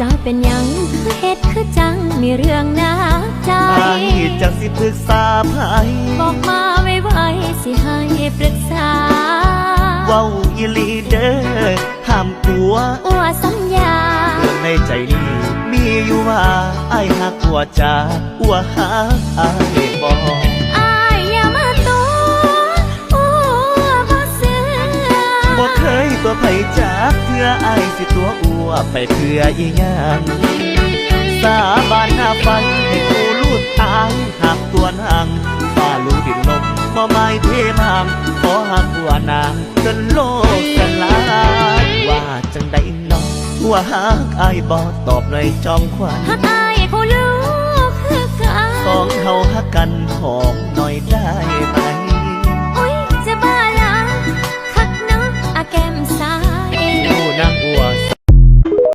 จะเป็นหยังคือเฮ็ดคือจังมีเรื่องหนักใจไอ้จังสิปรึกษาไผบอกมาไว้ไว้สิให้ปรึกษาเว้าอีหลีเด้อห้ามตัวอัวสัญญาเรื่องในใจนี้มีอยู่ว่าไอ้ายหักอัวจาอัวหักไอ้ายบอกอายอย่ามาตัวอัวบ่เสือบ่เคย ตัวไผจากเพื่อไอ้ายสิตัวอัวไปเพื่ออีหยังสาบานหน้าไฟให้กูลูดตายหักตัวนางฟ้าลูดินลมบ่ไม้เทมางขอหักอัวนางจนโลกสลายว่าจังใดน้องว่าหักไอ้ายบ่ตอบเลยจอมขวัญหักอายผู้ลูกคือกันสองเฮาหักกันหอมหน่อยได้ไหม